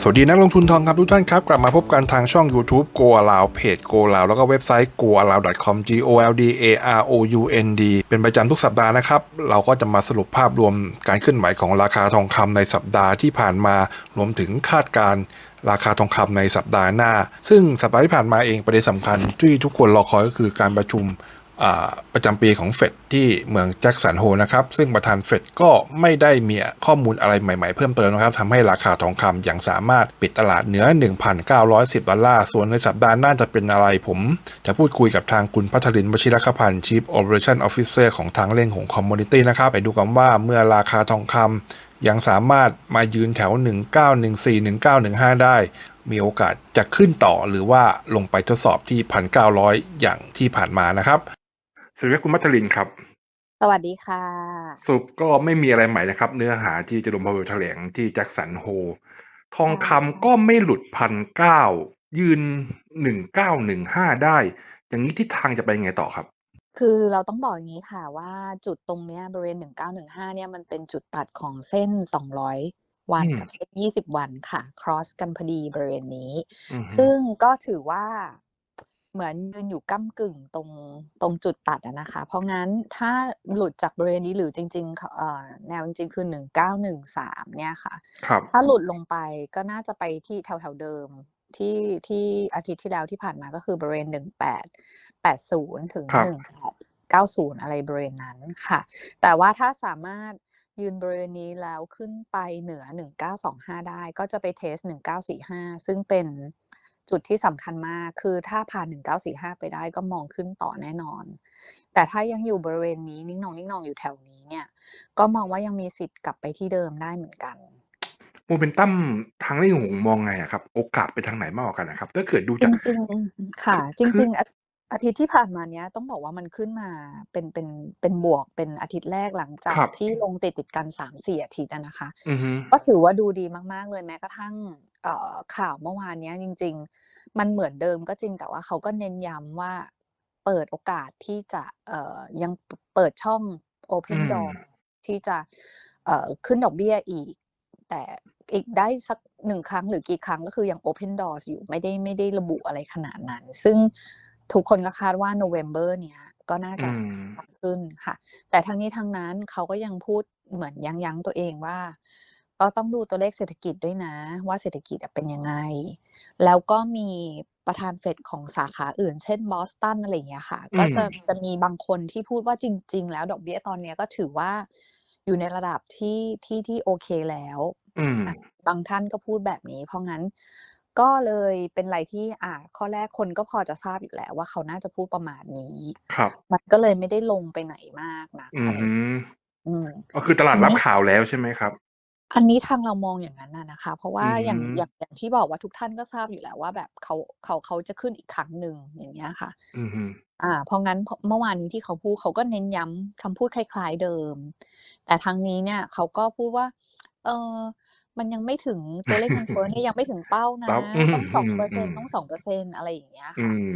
สวัสดีนักลงทุนทองคำทุกท่านครับ กลับมาพบกันทางช่อง YouTube Go Allow เพจ Go Allow แล้วก็เว็บไซต์ goallow.com g o l d a r o u n d เป็นประจำทุกสัปดาห์นะครับ เราก็จะมาสรุปภาพรวมการเคลื่อนไหวของราคาทองคำในสัปดาห์ที่ผ่านมารวมถึงคาดการราคาทองคำในสัปดาห์หน้า ซึ่งสัปดาห์ที่ผ่านมาเองประเด็นสำคัญที่ทุกคนรอคอยก็คือการประชุม ประจำปีของเฟดที่เมืองแจ็คสันโฮนะครับ ซึ่งประธานเฟดก็ไม่ได้มีข้อมูลอะไรใหม่ๆเพิ่มเติมนะครับทำให้ราคาทองคำยังสามารถปิดตลาดเหนือ 1,910 ดอลลาร์ ส่วนในสัปดาห์หน้าจะเป็นอะไรผม จะพูดคุยกับทางคุณพัทลินวชิรคพันธ์ Chief Operation Officer ของทางเล่งหงคอมมูนิตี้นะครับ ไปดูกันว่าเมื่อราคาทองคำยังสามารถมายืนแถว 1914 1915 ได้มีโอกาสจะขึ้นต่อหรือว่าลงไปทดสอบที่ 1,900 อย่างที่ผ่านมานะครับ สวัสดีครับคุณมัทลินครับ สวัสดีค่ะ สรุปก็ไม่มีอะไรใหม่นะครับ เนื้อหาที่เจะลงพาวเวลแถลงที่แจ็คสันโฮ ทองคำก็ไม่หลุดพันเก้ายืนหนึ่งเก้าหนึ่งห้าได้ อย่างนี้ทิศทางจะไปยังไงต่อครับ คือเราต้องบอกอย่างนี้ค่ะว่าจุดตรงเนี้ยบริเวณ1915เนี่ยมันเป็นจุดตัดของเส้น200วันอืมกับเส้น20วันค่ะ cross กันพอดีบริเวณนี้อือฮึซึ่งก็ถือว่า เหมือนยืนอยู่ก้ำกึ่งตรงตรงจุดตัดอะนะคะ เพราะงั้นถ้าหลุดจากบริเวณนี้หรือจริงๆเขาเอ่อแนวจริงๆคือ1913เนี่ยค่ะ ครับ ถ้าหลุดลงไปก็น่าจะไปที่แถวๆเดิมที่ที่อาทิตย์ที่แล้วที่ผ่านมาก็คือบริเวณ1880ถึงครับ1890อะไรบริเวณนั้นค่ะ แต่ว่าถ้าสามารถยืนบริเวณนี้แล้วขึ้นไปเหนือ 1925 ได้ก็จะไปเทส 1945 ซึ่งเป็น จุดที่สำคัญมากคือถ้าผ่าน 1945 ไปได้ก็มองขึ้นต่อแน่นอน แต่ถ้ายังอยู่บริเวณนี้นิ่งนองนิ่งนองอยู่แถวนี้เนี่ย ก็มองว่ายังมีสิทธิ์กลับไปที่เดิมได้เหมือนกันโมเมนตัมทางเล่หงมองไงอะครับ โอกาสไปทางไหนมากกว่ากันนะครับถ้าเกิดดูจากจริงๆค่ะ จริง ๆ อาอาทิตย์ที่ผ่านมาเนี้ยต้องบอกว่ามันขึ้นมาเป็นเป็นเป็นบวกเป็นอาทิตย์แรกหลังจาครักบที่ลงติดติดกัน3-4อาทิตย์อะนะคะ อือฮึก็ถือว่าดูดีมาก ๆ เลยแม้กระทั่งเอ่อข่าวเมื่อวานเนี้ยจริง ๆ มันเหมือนเดิมก็จริงแต่ว่าเขาก็เน้นย้ำว่าเปิดโอกาสที่จะเอ่อยังเปเปิดช่อง อื Open ม Door ที่จะเอ่อขึ้นดอกเบี้ยอีก แต่อีกได้สักหนึ่งครั้งหรือกี่ครั้งก็คือยัง Open Doors อยู่ไม่ได้ไม่ได้ระบุอะไรขนาดนั้น ซึ่ง ทุกคนก็คาดว่า November เนี้ยก็น่าอืจะมขึ้นค่ะ แต่ทั้งนี้ทั้งนั้นเขาก็ยังพูดเหมือนยั้งยั้งตัวเองว่าก็ต้องดูตัวเลขเศรษฐกิจด้วยนะ ว่าเศรษฐกิจอะเป็นยังไง แล้วก็มีประธานเฟดของสาขาอื่น เช่นบอสตันอะไรอย่างเงี้ยค่ะอืก็มจะจะมีบางคนที่พูดว่าจริง ๆ แล้วดอกเบี้ยตอนเนี้ยก็ถือว่าอยู่ในระดับที่ที่ที่โอเคแล้วอืมอะบางท่านก็พูดแบบนี้ เพราะงั้น ก็เลยเป็นอะไรที่อ่าข้อแรกคนก็พอจะทราบอยู่แล้วว่าเขาน่าจะพูดประมาณนี้ ครับมันก็เลยไม่ได้ลงไปไหนมากนักอือะอไรฮึอืมก็คือตลาทีดรับนี้ข่าวแล้วใช่ไหมครับ อันนี้ทางเรามองอย่างนั้นน่ะนะคะ เพราะว่าอืออย่างฮึอย่างอย่างที่บอกว่าทุกท่านก็ทราบอยู่แล้วว่าแบบเขาเขาเขาจะขึ้นอีกครั้งหนึ่งอย่างเงี้ยค่ะ อือฮึอ่าเพราะงั้นพเมื่อวานนี้ที่เขาพูดเขาก็เน้นย้ำคำพูดคล้าย ๆเดิม แต่ทางนี้เนี่ยเขาก็พูดว่า เออ มันยังไม่ถึงตัวเลขเงินเฟ้อเนี่ยยังไม่ถึงเป้าครันะบอืมต้องสองอืมเปอร์อืเซ็นมต์ต้องสองเปอร์เซ็นต์อะไรอย่างเงี้ยอืค่ะม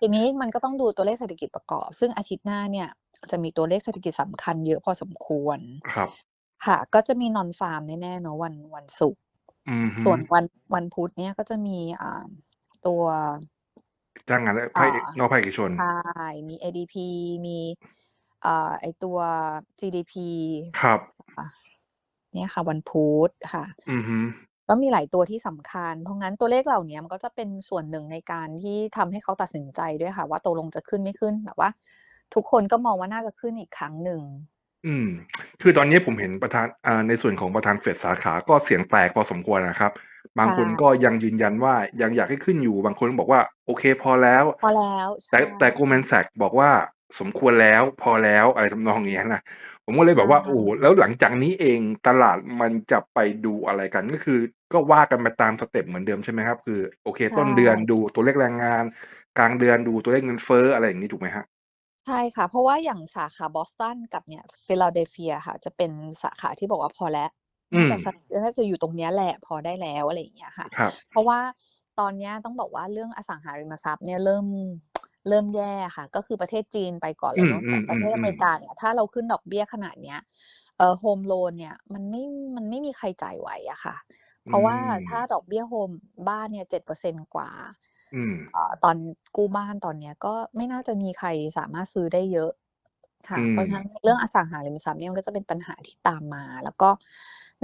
ทีนี้มันก็ต้องดูตัวเลขเศรษฐกิจประกอบ ซึ่งอาทิตย์หน้าเนี่ยจะมีตัวเลขเศรษฐกิจสำคัญเยอะพอสมควรครับ ค่ะ ก็จะมี Non Farm แน่ๆเนาะวันวันศุกร์อือฮึส่วนวันวันพุธเนี่ยก็จะมีอ่าตัวจ้างงานและภาอ่าคเอกนอกภาคเอกชนใช่มี ADP มีอ่าไอตัว GDP ครับอะ เนี่ยค่ะ วันพุธค่ะอือฮึก็มีหลายตัวที่สำคัญ เพราะงั้นตัวเลขเหล่าเนี้ยมันก็จะเป็นส่วนหนึ่งในการที่ทำให้เขาตัดสินใจด้วยค่ะ ว่าตกลงจะขึ้นไม่ขึ้นแบบว่า ทุกคนก็มองว่าน่าจะขึ้นอีกครั้งหนึ่งอืม คือตอนนี้ผมเห็นประธานอ่าในส่วนของประธานเฟดสาขาก็เสียงแตกพอสมควรนะครับ บางใช่คนก็ยังยืนยันว่ายังอยากให้ขึ้นอยู่ บางคนก็บอกว่า โอเคพอแล้ว พอแล้ว แต่ใช่แต่ Goldman Sachs บอกว่าสมควรแล้วพอแล้วอะไรทำนองเนี้ยนะ ผมก็เลยแบบว่าใช่โอ้โฮแล้วหลังจากนี้เองตลาดมันจะไปดูอะไรกันก็คือ ก็ว่ากันไปตามสเต็ปเหมือนเดิมใช่ไหมครับ?คือโอเคใช่ต้นเดือนดูตัวเลขแรงงาน กลางเดือนดูตัวเลขเงินเฟ้ออะไรอย่างงี้ถูกไหมครับ?ใช่ค่ะ เพราะว่าอย่างสาขาบอสตันกับเนี่ยฟิลาเดลเฟียค่ะ จะเป็นสาขาที่บอกว่าพอแล้วอืน่ามจะสักน่าจะอยู่ตรงเนี้ยแหละพอได้แล้วอะไรอย่างเงี้ยค่ะครับเพราะว่าตอนเนี้ยต้องบอกว่าเรื่องอสังหาริมทรัพย์เนี่ยเริ่ม เริ่มแย่ค่ะ ก็คือประเทศจีนไปก่อนอืแล้วมเนาะแต่ประเทศอเมริๆๆๆกาเนี่ยถ้าเราขึ้นดอกเบี้ยขนาดเนี้ยเอ่อโฮมโลนเนี่ยมันไม่มันไม่มีใครจ่ายไหวอะค่ะ เพราะว่าอืมถ้าดอกเบี้ยโฮมบ้านเนี่ย7%กว่าอืมเอ่อตอนกู้บ้านตอนเนี้ยก็ไม่น่าจะมีใครสามารถซื้อได้เยอะค่ะ อืเพราะฉะมนั้นเรื่องอสังหาริมทรัพย์เนี่ยมันก็จะเป็นปัญหาที่ตามมา แล้วก็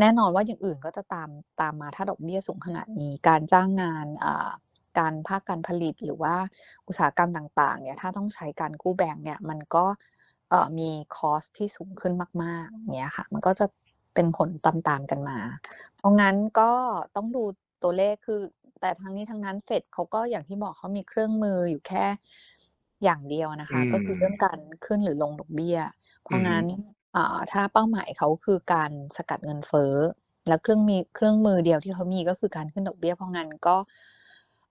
แน่นอนว่าอย่างอื่นก็จะตามตามมาถ้าดอกเบี้ยสูงขนาดนี้การจ้างงานอ่า การภาคการผลิตหรือว่าอุตสาหกรรมต่างๆเนี่ยถ้าต้องใช้การกู้แบงก์เนี่ยมันก็เอ่อมีคอสที่สูงขึ้นมากๆอย่างเงี้ยค่ะ มันก็จะเป็นผลตามๆกันมา เพราะงั้นก็ต้องดูตัวเลขคือ แต่ทั้งนี้ทั้งนั้นเฟดเขาก็อย่างที่บอกเขามีเครื่องมืออยู่แค่อย่างเดียวนะอืคะ ก็คือเรื่องมการขึ้นหรือลงดอกเบี้ย เพอืราะอฮึงั้นอ่าถ้าเป้าหมายเขาคือการสกัดเงินเฟ้อแล้วเครื่องมีเครื่องมือเดียวที่เขามีก็คือการขึ้นดอกเบี้ยเพราะงั้นก็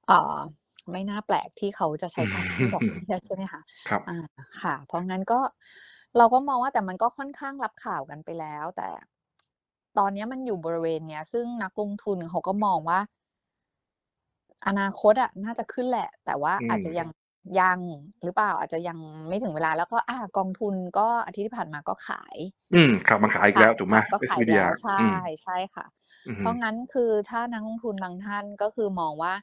เอ่อไม่น่าแปลกที่เขาจะใช้การขึ้นดอกเบี้ยใช่ไหมคะครับอาค่ะ เพราะงั้นก็เราก็มองว่าแต่มันก็ค่อนข้างรับข่าวกันไปแล้ว แต่ตอนเนี้ยมันอยู่บริเวณเนี้ย ซึ่งนักลงทุนเขาก็มองว่า อนาคตอะน่าจะขึ้นแหละ แต่ว่าอือาจมจะยังยังหรือเปล่าอาจจะยังไม่ถึงเวลาแล้วก็อากองทุนก็อาทิตย์ที่ผ่านมาก็ขาย อืมครับมาขายอีกค่ะแล้วถูกไหมก็ขายแล้ SVDR วใช่อืมใช่ค่ะ อือเพฮึราะงั้นคือถ้านักลงทุนบางท่านก็คือมองว่า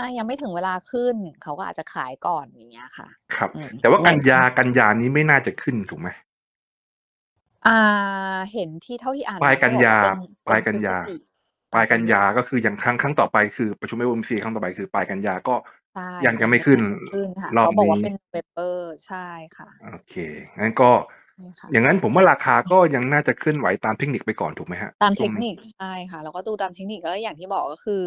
อายังไม่ถึงเวลาขึ้น เขาก็อาจจะขายก่อนอย่างเงี้ยค่ะ ครับ อืมแต่ว่าใน กันยากันยานี้ไม่น่าจะขึ้นถูกไหม?อ่าเห็นที่เท่าที่อ่านปลายมากัเขานบอกยาว่าเป็นปเป็ลานยพกันฤศยาจิปปลาลายยกักันนยายาก็คืออย่างครั้งครั้งต่อไปคือประชุม FOMC ครั้งต่อไปคือปลายกันยาก็ ใช่ยังจะยังไม่ไม่ขึ้นน่าจะขึ้นค่ะรอเขาบบอกนีว่า้เป็น November ใช่ค่ะโอเคงั้นก็ ใช่ค่ะ อย่างงั้นผมว่าราคาก็ยังน่าจะเคลื่อนไหวตามเทคนิคไปก่อนถูกไหมครับตามช่เทวงคนี้นิคใช่ค่ะเราก็ดูตามเทคนิคแล้วอย่างที่บอกก็คือ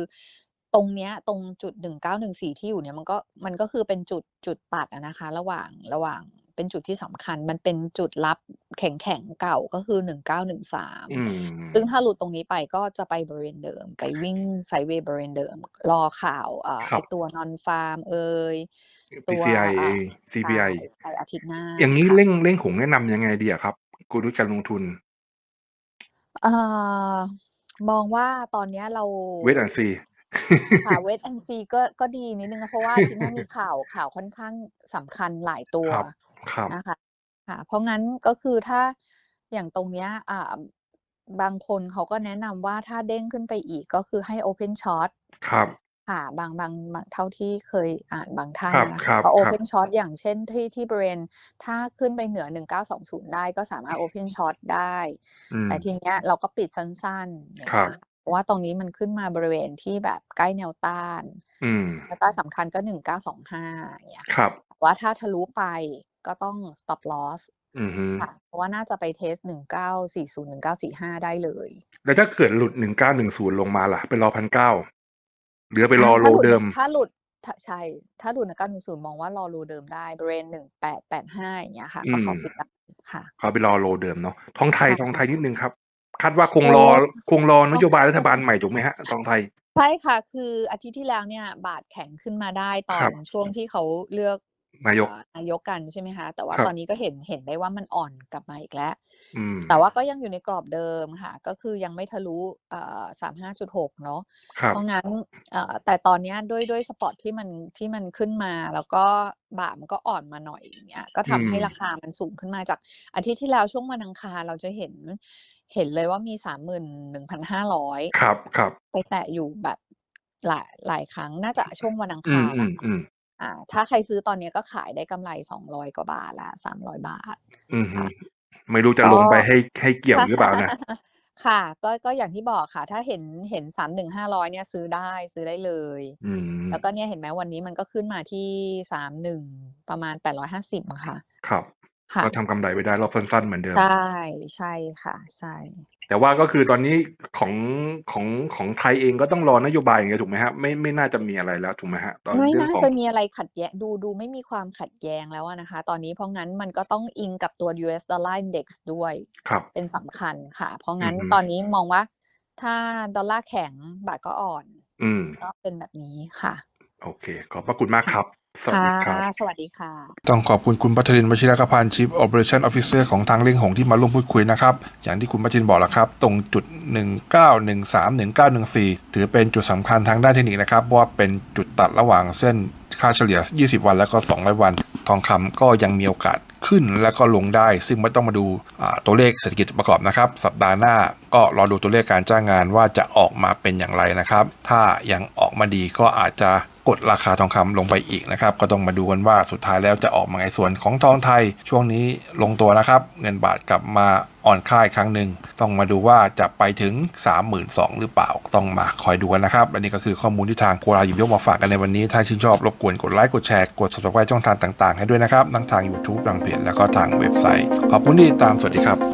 ตรงเนี้ยตรงจุด1914ที่อยู่เนี่ยมันก็มันก็คือเป็นจุดจุดตัดอะนะคะ ระหว่างระหว่างเป็นจุดที่สำคัญ มันเป็นจุดรับแข็งๆเก่าก็คืออื1913ซึ่งมถ้าหลุดตรงนี้ไปก็จะไปบริเวณเดิม ไปวิ่งไซด์เวย์บริเวณเดิม รอข่าวอ่าคไอรั้บตัว Non-farm เอยอตัว PCI อ่าใช่ CPI ใช่อาทิตย์หน้า อย่างงี้ค่ะเร่งเร่งหงส์แนะนำยังไงดีอะครับกลยุทธ์การลงทุน?เอ่อมองว่าตอนเนี้ยเรา Wait and see ค่ะ Wait and see ก็ก็ดีนิดหนึ่งเพราะว่าอาทิตย์หน้ามีข่าวข่าวค่อนข้างสำคัญหลายตัวครับครับนะคะค่ะ เพราะงั้นก็คือถ้าอย่างตรงเนี้ยอ่าบางคนเขาก็แนะนำว่าถ้าเด้งขึ้นไปอีกก็คือให้ Open Short ครับ ค่ะบางบางบางเท่าที่เคยอ่านบางท่านครับอะนะคคะรับก็ ครับ Open Short อย่างเช่นที่ที่บริเวณถ้าขึ้นไปเหนือ 1920 ได้ก็สามารถ Open Short ได้ อืม แต่ทีเนี้ยเราก็ปิดสั้นๆอย่างคเงี้รัยบค่ะ เพราะว่าตรงนี้มันขึ้นมาบริเวณที่แบบใกล้แนวต้าน อืม แนวต้านสำคัญก็1925อย่างเงี้ยครัค่ะบแต่ว่าถ้าทะลุไปก็ต้อง Stop Loss อือฮึค่ะ เพราะว่าน่าจะไปเทสต์1940 1945ได้เลยแล้วถ้าเกิดหลุด1910ลงมาล่ะ ไปรอ1,900หรือไปอารอถ้า low หลุดเดหินึ่มงถ้าหลุดถใช่ถ้าหลุด1910มองว่ารอ low เดิมได้บริเวณ1885อย่างเงี้ยค่ะ อืก็ม เข้าซื้อได้ค่ะก็ไปรอ low เดิมเนาะทองไทยค่ะทองไทยนิดหนึ่งครับ คาดว่าคงโอ้รอคงรอนโยบายรัทฐองบาลใหม่ถูกไหมครับทองไทย?ใช่ค่ะ คืออาทิตย์ที่แล้วเนี่ย บาทแข็งขึ้นมาได้ตอครันบช่วงที่เขาเลือกนายกอ่านายกกันใช่ไหมคะ แต่ว่าครัตบอนนี้ก็เห็นเห็นได้ว่ามันอ่อนกลับมาอีกแล้วอืมแต่ว่าก็ยังอยู่ในกรอบเดิมค่ะ ก็คือยังไม่ทะลุอ่า35.6เนาะครัเพบราะงั้นเอ่อแต่ตอนเนี้ยด้วยด้วยสปอตที่มันที่มันขึ้นมา แล้วก็บาทมันก็อ่อนมาหน่อยอย่างเงี้ยก็อืทำให้มราคามันสูงขึ้นมาจากอาทิตย์ที่แล้วช่วงวันอังคารเราจะเห็น เห็นเลยว่ามี31,500ครับครับ ไปแตะอยู่แบบหลายหลายครั้งน่าจะช่วงวันอังอืคารอะค่ะมๆๆอ่า ถ้าใครซื้อตอนเนี้ยก็ขายได้กำไร200กว่าบาทแล้ว300บาท อือฮึค่ะไม่รู้จะก็ลงไปให้ให้เกี่ยวหรือเปล่านะ?ค่ะ ก็ก็อย่างที่บอกค่ะ ถ้าเห็นเห็น31,500เนี่ยซื้อได้ซื้อได้เลยอืมแล้วก็เนี่ยเห็นไหมวันนี้มันก็ขึ้นมาที่31ประมาณ850อะค่ะ ครับค่ะ ก็ทำกำไรไว้ได้รอบสั้นๆเหมือนเดิม ใช่ใช่ค่ะ ใช่ แต่ว่าก็คือตอนนี้ของของของไทยเองก็ต้องรอนโยบายอย่างเดียวถูกไหมครับไม่ไม่น่าจะมีอะไรแล้วถูกไหมครับ?ตอนไม่เรื่อน่างของจะมีอะไรขัดแย้งดูดูไม่มีความขัดแย้งแล้วอะนะคะ ตอนนี้เพราะงั้นมันก็ต้องอิงกับตัว US Dollar Index ด้วยครับเป็นสำคัญค่ะ เพราะอืงั้อนฮึตอนนี้มองว่า ถ้าดอลลาร์แข็งบาทก็อ่อนอืมก็เป็นแบบนี้ค่ะ โอเค ขอบพระคุณมากค่ะครับ สวัสค่ะดีครับ สวัสดีค่ะ ต้องขอบคุณคุณพัชรินทร์วชิรกพันธ์ Chief Operation Officer ของทางเลี่ยงหงส์ที่มาร่วมพูดคุยนะครับ อย่างที่คุณพัชรินทร์บอกแหละครับ ตรงจุด 1913 1914 ถือเป็นจุดสำคัญทางด้านเทคนิคนะครับเพราะว่าเป็นจุดตัดระหว่างเส้นค่าเฉลี่ย 20 วันแล้วก็ 200 วัน ทองคำก็ยังมีโอกาสขึ้นแล้วก็ลงได้ ซึ่งไม่ต้องมาดูอ่าตัวเลขเศรษฐกิจประกอบนะครับ สัปดาห์หน้าก็รอดูตัวเลขการจ้างงานว่าจะออกมาเป็นอย่างไรนะครับ ถ้ายังออกมาดีก็อาจจะ กดราคาทองคำลงไปอีกนะครับก็ต้องมาดูกันว่าสุดท้ายแล้วจะออกมาในส่วนของทองไทย ช่วงนี้ลงตัวนะครับ เงินบาทกลับมาอ่อนค่าอีกครั้งหนึ่งต้องมาดูว่าจะไปถึง 32,000 หรือเปล่าต้องมาคอยดูกันนะครับและนี่ก็คือข้อมูลที่ทางโกลาหยิบยกมาฝากกันในวันนี้ ถ้าชื่นชอบรบกวนกดไลค์กดแชร์กด subscribe ช่องทางต่างๆ ให้ด้วยนะครับทั้งทาง YouTube ทางเพจแล้วก็ทางเว็บไซต์ ขอบคุณที่ติดตามสวัสดีครับ